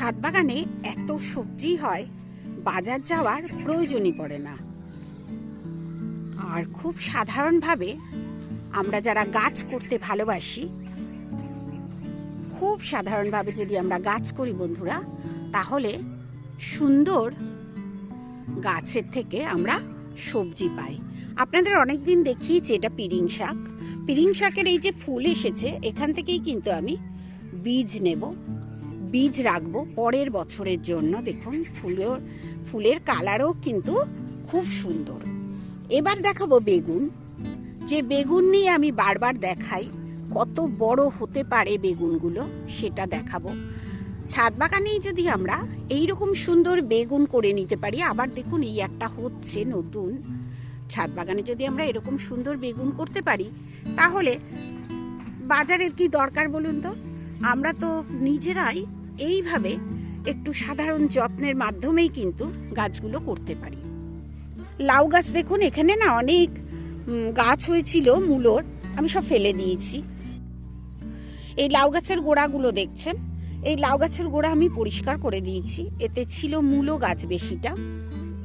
ছাদ বাগানে এত সবজি হয়, বাজার যাওয়ার প্রয়োজনই পড়ে না। আর খুব সাধারণভাবে আমরা যারা গাছ করতে ভালোবাসি, খুব সাধারণভাবে যদি আমরা গাছ করি বন্ধুরা, তাহলে সুন্দর গাছের থেকে আমরা সবজি পাই। আপনাদের অনেক দিন দেখিয়েছি এটা পিরিং শাক। পিরিং শাকের এই যে ফুল এসেছে, এখান থেকেই কিন্তু আমি বীজ নেব। বীজ রাখব পরের বছরের জন্য। দেখুন ফুলের ফুলের কালারও কিন্তু খুব সুন্দর। এবার দেখাবো বেগুন। যে বেগুন নিয়ে আমি বারবার দেখাই, কত বড় হতে পারে বেগুনগুলো, সেটা দেখাবো। ছাদ বাগানেই যদি আমরা এই রকম সুন্দর বেগুন করে নিতে পারি, আবার দেখুন এই একটা হচ্ছে নতুন। ছাদ বাগানে যদি আমরা এরকম সুন্দর বেগুন করতে পারি, তাহলে বাজারের কি দরকার বলুন তো? আমরা তো নিজেরাই এইভাবে একটু সাধারণ যত্নের মাধ্যমেই কিন্তু গাছগুলো করতে পারি। লাউ গাছ দেখুন, এখানে না অনেক গাছ হয়েছিল, মূলোর, আমি সব ফেলে দিয়েছি। এই লাউ গাছের গোড়াগুলো দেখছেন? এই লাউ গাছের গোড়া আমি পরিষ্কার করে দিয়েছি। এতে ছিল মূলো গাছ বেশিটা।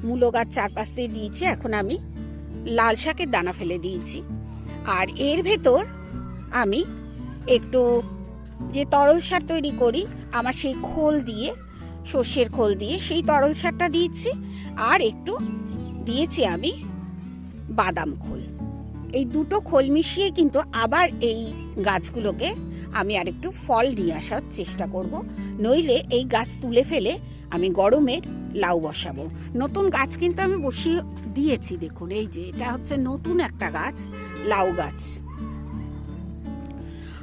মূলো গাছ চারপাশ দিয়ে দিয়েছি, এখন আমি লাল শাকের দানা ফেলে দিয়েছি। আর এর ভেতর আমি একটু যে তরল সার তৈরি করি, আমার সেই খোল দিয়ে, সর্ষের খোল দিয়ে সেই তরল সারটা দিয়েছি। আর একটু দিয়েছি আমি বাদাম খোল। এই দুটো খোল মিশিয়ে কিন্তু আবার এই গাছগুলোকে আমি আরেকটু ফল নিয়ে আসার চেষ্টা করব। নইলে এই গাছ তুলে ফেলে আমি গরমের লাউ বসাবো। নতুন গাছ কিন্তু আমি বসিয়ে দিয়েছি, দেখুন, এই যে, এটা হচ্ছে নতুন একটা গাছ, লাউ গাছ।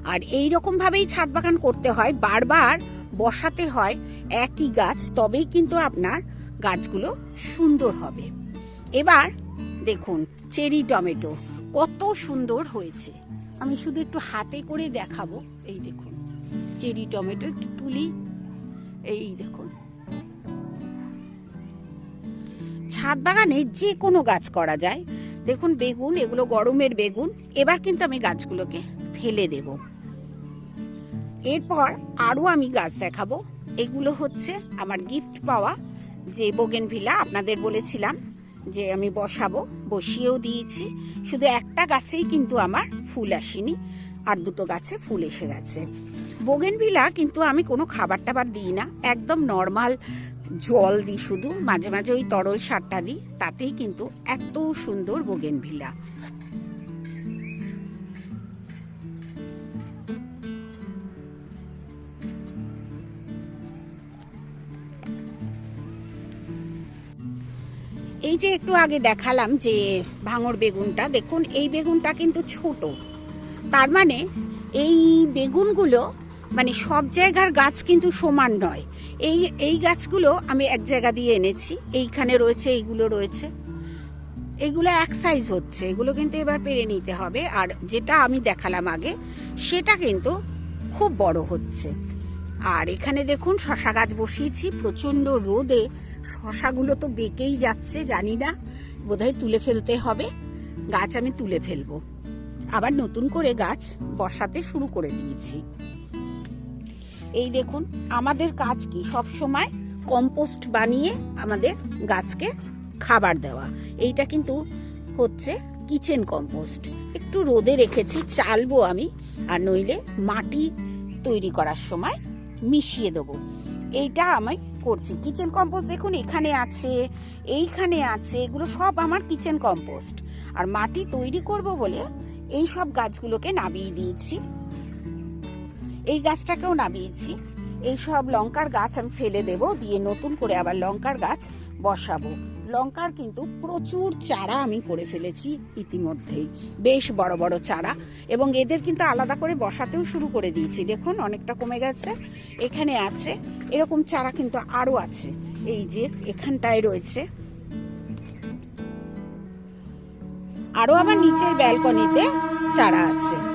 আর এই রকম ভাবেই ছাদ বাগান করতে হয়। বারবার বসাতে হয় একই গাছ, তবেই কিন্তু আপনার গাছগুলো সুন্দর হবে। এবার দেখুন, চেরি টমেটো কত সুন্দর হয়েছে। আমি শুধু একটু হাতে করে দেখাবো। এই দেখুন, চেরি টমেটো একটু তুলি। এই দেখুন। ছাদ বাগানে যে কোনো গাছ করা যায়। দেখুন, বেগুন, এগুলো গরমের বেগুন। এবার কিন্তু আমি গাছগুলোকে ফেলে দেব। এরপর আরও আমি গাছ দেখাবো। এগুলো হচ্ছে আমার গিফট পাওয়া যে বোগেনভিলা আপনাদের বলেছিলাম যে আমি বসাবো, বসিয়েও দিয়েছি। শুধু একটা গাছেই কিন্তু আমার ফুল আসেনি, আর দুটো গাছে ফুল এসে গেছে। বোগেনভিলা কিন্তু আমি কোনো খাবার টাবার দিই না, একদম নর্মাল জল দিই শুধু, মাঝে মাঝে ওই তরল সারটা দিই, তাতেই কিন্তু এত সুন্দর বোগেনভিলা এই যে একটু আগে দেখালাম যে ভাঙর বেগুনটা, দেখুন, এই বেগুনটা কিন্তু ছোট। তার মানে এই বেগুনগুলো মানে সব জায়গার গাছ কিন্তু সমান নয়। এই এই গাছগুলো আমি এক জায়গা দিয়ে এনেছি, এইখানে রয়েছে, এইগুলো রয়েছে। এগুলো এক সাইজ হচ্ছে, এগুলো কিন্তু এবার পেরে নিতে হবে। আর যেটা আমি দেখালাম আগে, সেটা কিন্তু খুব বড় হচ্ছে। আর এখানে দেখুন, শশা গাছ বসিয়েছি, প্রচণ্ড রোদে শশাগুলো তো বেঁকেই যাচ্ছে, জানি না। বোধহয় তুলে ফেলতে হবে। গাছ আমি তুলে ফেলব। আবার নতুন করে গাছ বসাতে শুরু করে দিয়েছি। এই দেখুন, আমাদের কাজ কি? সব সময় কম্পোস্ট বানিয়ে আমাদের গাছকে খাবার দেওয়া। এইটা কিন্তু হচ্ছে কিচেন কম্পোস্ট। একটু রোদে রেখেছি, চালবো আমি। আর নইলে মাটি তৈরি করার সময় মিশিয়ে দেবো। এইটা আমি করছি। কিচেন কম্পোস্ট দেখুন, এখানে আছে, এইখানে আছে, এগুলো সব আমার কিচেন কম্পোস্ট আর মাটি তৈরি করব বলে এই সব গাছগুলোকে নামিয়ে দিয়েছি। এই গাছটাকেও নামিয়েছি। এই সব লঙ্কার গাছ আমি ফেলে দেব, দিয়ে নতুন করে আবার লঙ্কার গাছ বসাবো। লঙ্কার কিন্তু প্রচুর চারা আমি করে ফেলেছি ইতিমধ্যেই। বেশ বড় বড় চারা এবং এদের কিন্তু আলাদা করে বসাতেও শুরু করে দিয়েছি। দেখুন, অনেকটা কমে গেছে, এখানে আছে, এরকম চারা কিন্তু আরও আছে। এই যে এখানটায় রয়েছে। আরও আমার নিচের ব্যালকনিতে চারা আছে।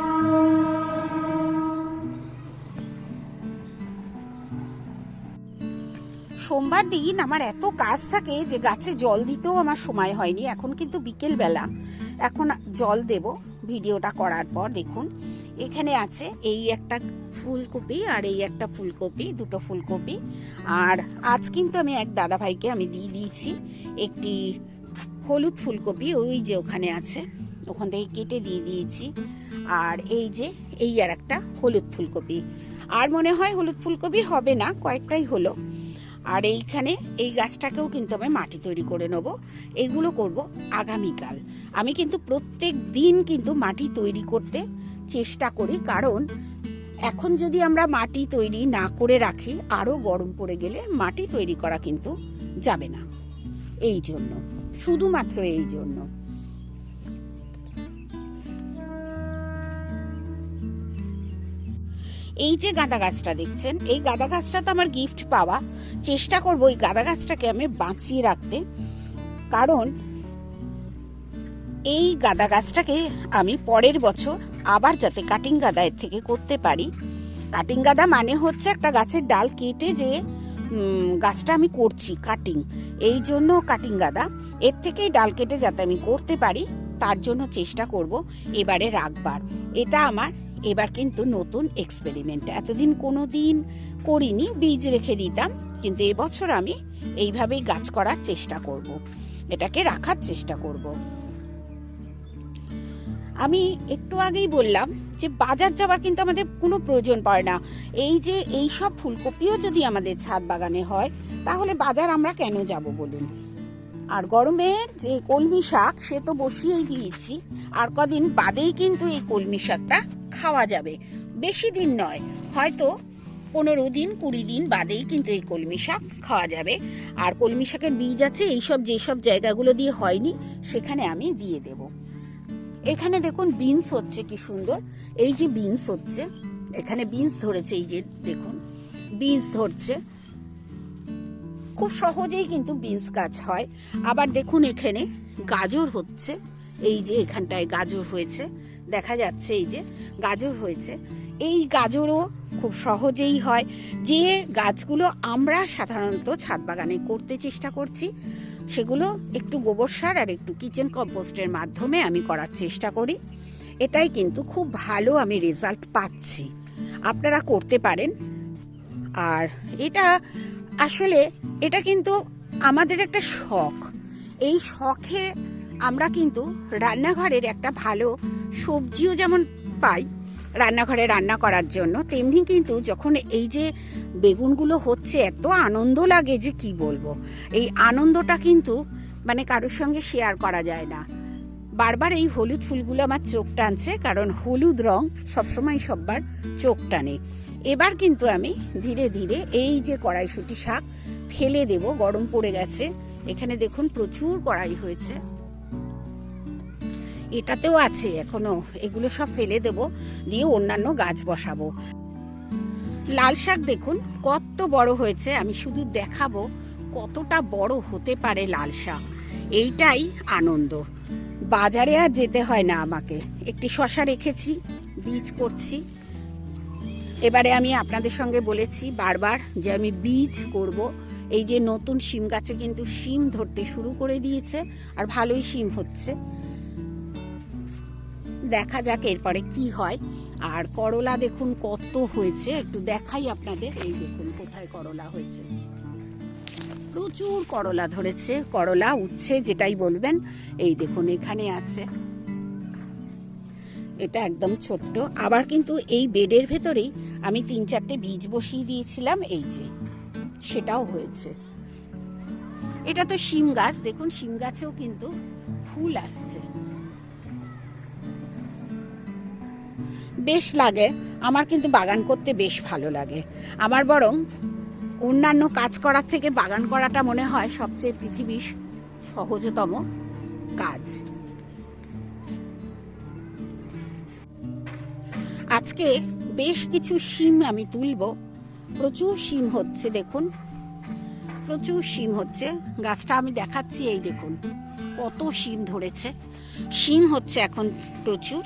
সোমবার দিন আমার এত কাজ থাকে যে গাছে জল দিতেও আমার সময় হয়নি। এখন কিন্তু বিকেল বেলা এখন জল দেব, ভিডিওটা করার পর দেখুন। এখানে আছে এই একটা ফুলকপি আর এই একটা ফুলকপি, দুটো ফুলকপি। আর আজ কিন্তু আমি এক দাদা ভাইকে আমি দিয়ে দিয়েছি একটি হলুদ ফুলকপি, ওই যে ওখানে আছে। ওখান থেকে কেটে দিয়ে দিয়েছি। আর এই যে, এই আর একটা হলুদ ফুলকপি। আর মনে হয় হলুদ ফুলকপি হবে না, কয়েকটাই হলো। আর এইখানে এই গাছটাকেও কিন্তু আমি মাটি তৈরি করে নেব। এগুলো করব আগামীকাল। আমি কিন্তু প্রত্যেক দিন কিন্তু মাটি তৈরি করতে চেষ্টা করি, কারণ এখন যদি আমরা মাটি তৈরি না করে রাখি, আরও গরম পড়ে গেলে মাটি তৈরি করা কিন্তু যাবে না। এই জন্য, শুধুমাত্র এই জন্য। এই যে গাঁদা গাছটা দেখছেন, এই গাঁদা গাছটা তো আমার গিফট পাওয়া। চেষ্টা করব এই গাঁদা গাছটাকে আমি বাঁচিয়ে রাখতে। কারণ এই গাঁদা গাছটাকে আমি পরের বছর আবার যাতে কাটিং গাদা এর থেকে করতে পারি। কাটিং গাদা মানে হচ্ছে একটা গাছের ডাল কেটে যে গাছটা আমি করছি কাটিং এই জন্য কাটিং গাদা। এর থেকেই ডাল কেটে যাতে আমি করতে পারি, তার জন্য চেষ্টা করব এবারে রাখবার এটা আমার এবার কিন্তু নতুন এক্সপেরিমেন্ট এতদিন কোনো দিন করিনি, বীজ রেখে দিতাম, কিন্তু এবছর আমি এইভাবেই গাছ করার চেষ্টা করব। এটাকে রাখার চেষ্টা করব। আমি একটু আগেই বললাম যে বাজার যাওয়ার কিন্তু আমাদের কোনো প্রয়োজন পড়ে না। এই যে এই সব ফুলকপিও যদি আমাদের ছাদ বাগানে হয়, তাহলে বাজার আমরা কেন যাব বলুন? আর গরমের যে কলমি শাক, সে তো বসিয়েই দিয়েছি। আর কদিন বাদেই কিন্তু এই কলমি শাকটা খাওয়া যাবে। বেশি দিন নয়, হয়তো পনেরো দিন, কুড়ি দিন বাদেই কিন্তু এই কলমি শাক খাওয়া যাবে। আর কলমি শাকের বীজ আছে, এইসব যেসব জায়গাগুলো দিয়ে হয়নি, সেখানে আমি দিয়ে দেব। এখানে দেখুন বিনস হচ্ছে কি সুন্দর। এই যে বিনস হচ্ছে, এখানে বিনস ধরেছে, এই যে দেখুন, বিনস ধরছে। খুব সহজেই কিন্তু বিনস গাছ হয়। আবার দেখুন এখানে গাজর হচ্ছে, এই যে এখানটায় গাজর হয়েছে। দেখা যাচ্ছে এই যে গাজর হয়েছে। এই গাজরও খুব সহজেই হয়। যে গাছগুলো আমরা সাধারণত ছাদ বাগানে করতে চেষ্টা করছি, সেগুলো একটু গোবর সার আর একটু কিচেন কম্পোস্টের মাধ্যমে আমি করার চেষ্টা করি। এটাই কিন্তু খুব ভালো আমি রেজাল্ট পাচ্ছি। আপনারা করতে পারেন। আর এটা আসলে, এটা কিন্তু আমাদের একটা শখ। এই শখে আমরা কিন্তু রান্নাঘরের একটা ভালো সবজিও যেমন পাই রান্নাঘরে রান্না করার জন্য, তেমনি কিন্তু যখন এই যে বেগুনগুলো হচ্ছে, এত আনন্দ লাগে যে কি বলব? এই আনন্দটা কিন্তু মানে কারোর সঙ্গে শেয়ার করা যায় না। বারবার এই হলুদ ফুলগুলো আমার চোখ টানছে, কারণ হলুদ রং সবসময় সব্বার চোখ টানে। এবার কিন্তু আমি ধীরে ধীরে এই যে কড়াইশুটি শাক ফেলে দেব, গরম পড়ে গেছে। এখানে দেখুন প্রচুর কড়াই হয়েছে। এটাতেও আছে এখনও। এগুলো সব ফেলে দেব, দিয়ে অন্যান্য গাছ বসাবো। লাল শাক দেখুন, কত বড় হয়েছে, আমি শুধু দেখাবো কতটা বড় হতে পারে লাল শাক। এইটাই আনন্দ। বাজারে আর যেতে হয় না আমাকে। একটি শশা রেখেছি, বীজ করছি। এবারে আমি আপনাদের সঙ্গে বলেছি বারবার যে আমি বীজ করব। এই যে নতুন শিম গাছে কিন্তু শিম ধরতে শুরু করে দিয়েছে, আর ভালোই শিম হচ্ছে। দেখা যাক এরপরে কি হয়। আর করলা দেখুন কত হয়েছে। একটু দেখাই আপনাদের। এই দেখুন কোথায় করলা হয়েছে। প্রচুর করলা ধরেছে। করলা উচ্ছে যেটাই বলবেন। এই দেখুন এখানে আছে। এটা একদম ছোট্ট। আবার কিন্তু এই বেডের ভেতরেই আমি তিন চারটে বীজ বসিয়ে দিয়েছিলাম। এই যে, সেটাও হয়েছে। এটা তো শিম গাছ। দেখুন, শিম গাছেও কিন্তু ফুল আসছে। বেশ লাগে। আমার কিন্তু বাগান করতে বেশ ভালো লাগে। আমার বরং অন্যান্য কাজ করার থেকে বাগান করাটা মনে হয় সবচেয়ে পৃথিবীর সহজতম কাজ। আজকে বেশ কিছু শিম আমি তুলব। প্রচুর শিম হচ্ছে, দেখুন। প্রচুর শিম হচ্ছে। গাছটা আমি দেখাচ্ছি, এই দেখুন। কত শিম ধরেছে। শিম হচ্ছে এখন প্রচুর।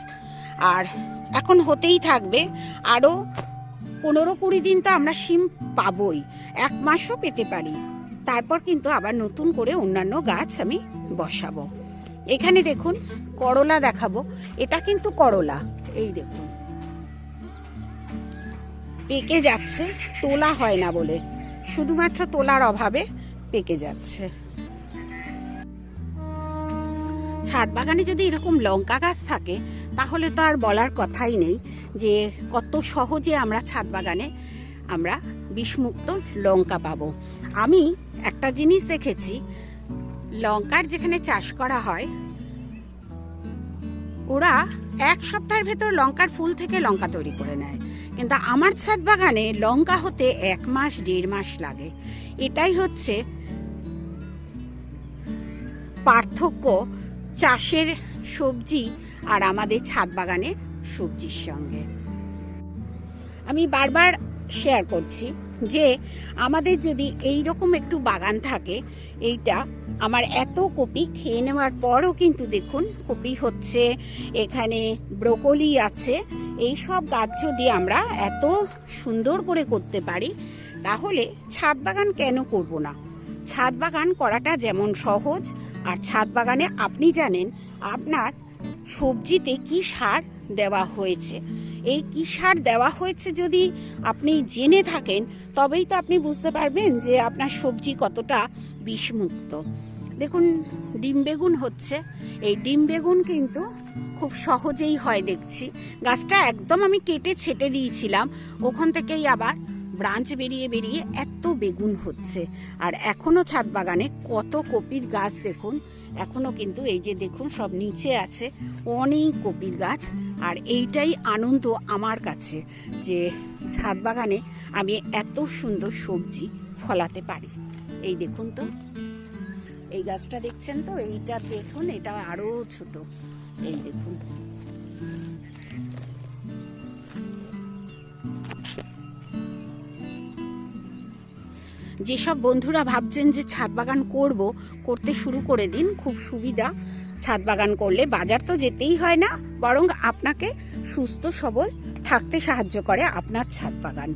আর এখন হতেই থাকবে। আরও পনেরো কুড়ি দিন তো আমরা শিম পাবই। এক মাসও পেতে পারি। তারপর কিন্তু আবার নতুন করে অন্যান্য গাছ আমি বসাবো। এখানে দেখুন, করলা দেখাবো। এটা কিন্তু করলা। এই দেখুন। পেকে যাচ্ছে, তোলা হয় না বলে। শুধুমাত্র তোলার অভাবে পেকে যাচ্ছে। ছাদ বাগানে যদি এরকম লঙ্কা গাছ থাকে তাহলে তো আর বলার কথাই নেই যে কত সহজে আমরা ছাদ বাগানে আমরা বিষমুক্ত লঙ্কা পাবো। আমি একটা জিনিস দেখেছি, লঙ্কার যেখানে চাষ করা হয়, ওরা এক সপ্তাহের ভেতর লঙ্কার ফুল থেকে লঙ্কা তৈরি করে নেয়। কিন্তু আমার ছাদ বাগানে লঙ্কা হতে এক মাস, দেড় মাস লাগে। এটাই হচ্ছে পার্থক্য চাষের সবজি আর আমাদের ছাদ বাগানে সবজির সঙ্গে। আমি বারবার শেয়ার করছি যে আমাদের যদি এই রকম একটু বাগান থাকে, এইটা আমার এত কপি খেয়ে নেওয়ার পরও কিন্তু দেখুন কপি হচ্ছে, এখানে ব্রোকলি আছে, এই সব গাছ যদি আমরা এত সুন্দর করে করতে পারি, তাহলে ছাদ বাগান কেন করব না? ছাদ বাগান করাটা যেমন সহজ, আর ছাদ বাগানে আপনি জানেন, আপনার সবজিতে কি সার দেওয়া হয়েছে? এই কি সার দেওয়া হয়েছে যদি আপনি জেনে থাকেন, তবেই তো আপনি বুঝতে পারবেন যে আপনার সবজি কতটা বিষমুক্ত। দেখুন, ডিম বেগুন হচ্ছে। এই ডিম বেগুন কিন্তু খুব সহজেই হয় দেখছি। গাছটা একদম আমি কেটে ছেটে দিয়েছিলাম। ওখান থেকেই আবার ব্রাঞ্চ বেরিয়ে বেরিয়ে এত বেগুন হচ্ছে। আর এখনও ছাদ বাগানে কত কপির গাছ দেখুন, এখনও কিন্তু এই যে দেখুন সব নিচে আছে অনেক কপির গাছ। আর এইটাই আনন্দ আমার কাছে যে ছাদ বাগানে আমি এত সুন্দর সবজি ফলাতে পারি। এই দেখুন তো, এই গাছটা দেখছেন তো? এইটা দেখুন, এটা আরও ছোট। এই দেখুন। যেসব বন্ধুরা ভাবছেন যে ছাদ বাগান করব, করতে শুরু করে দিন, খুব সুবিধা। ছাদ বাগান করলে বাজার তো যেতেই হয় না, বরং আপনাকে সুস্থ সবল থাকতে সাহায্য করে আপনার ছাদ বাগান।